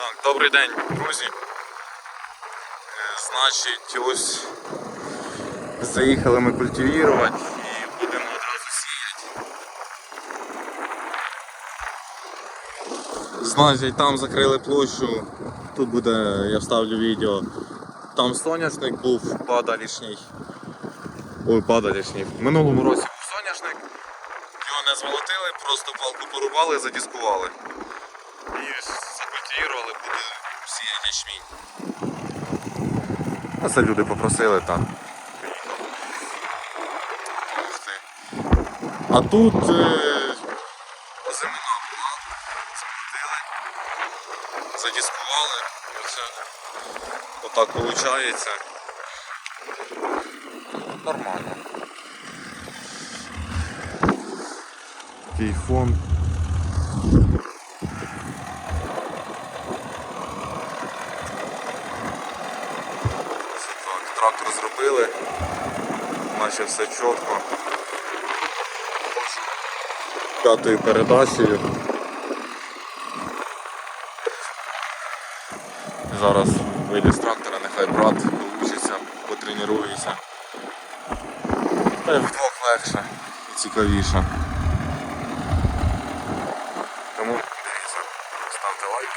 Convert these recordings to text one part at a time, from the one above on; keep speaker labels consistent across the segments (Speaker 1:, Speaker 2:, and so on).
Speaker 1: Так, добрий день, друзі. Е, Значить, ось заїхали ми культивувати і будемо одразу сіяти. Значить, там закрили площу. Тут буде, я вставлю відео. Там соняшник був падалішній. Ой, падалішній. В минулому році був соняшник. Його не змолотили, просто палку порубали, задіскували. І закультивували, буде сіяти ячмінь. А це люди попросили. Допомогти. А тут е, озимина була, змолотили, задіскували. І оце отак виходить. Нормально. Такий фон. Це так, трактор зробили, наче все чітко. П'ятою передачею. Зараз вийде з трактора, нехай брат вивчиться, потренується. Та й вдвох легше і цікавіше. Тому дивіться, ставте лайки.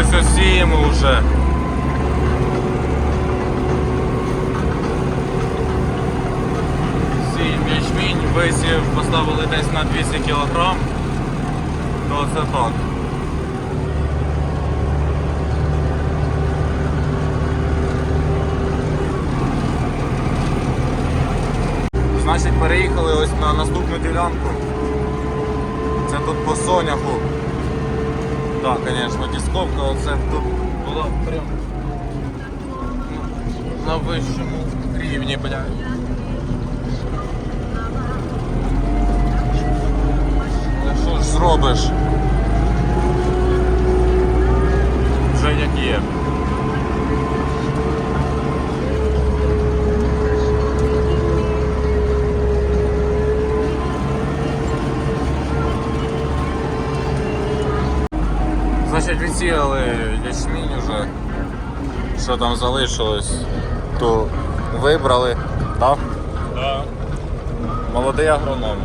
Speaker 1: Ось ось сіємо вже. Сіємо ячмінь, висів поставили десь на 200 кг. То це так. Значить переїхали ось на наступну ділянку. Це тут по соняху. Так, звісно, дисковка оце тут була прям на вищому рівні, блядь. Але що ж зробиш? Відсіяли ячмінь уже. Що там залишилось, то вибрали, так?
Speaker 2: Да.
Speaker 1: Молодий агроном.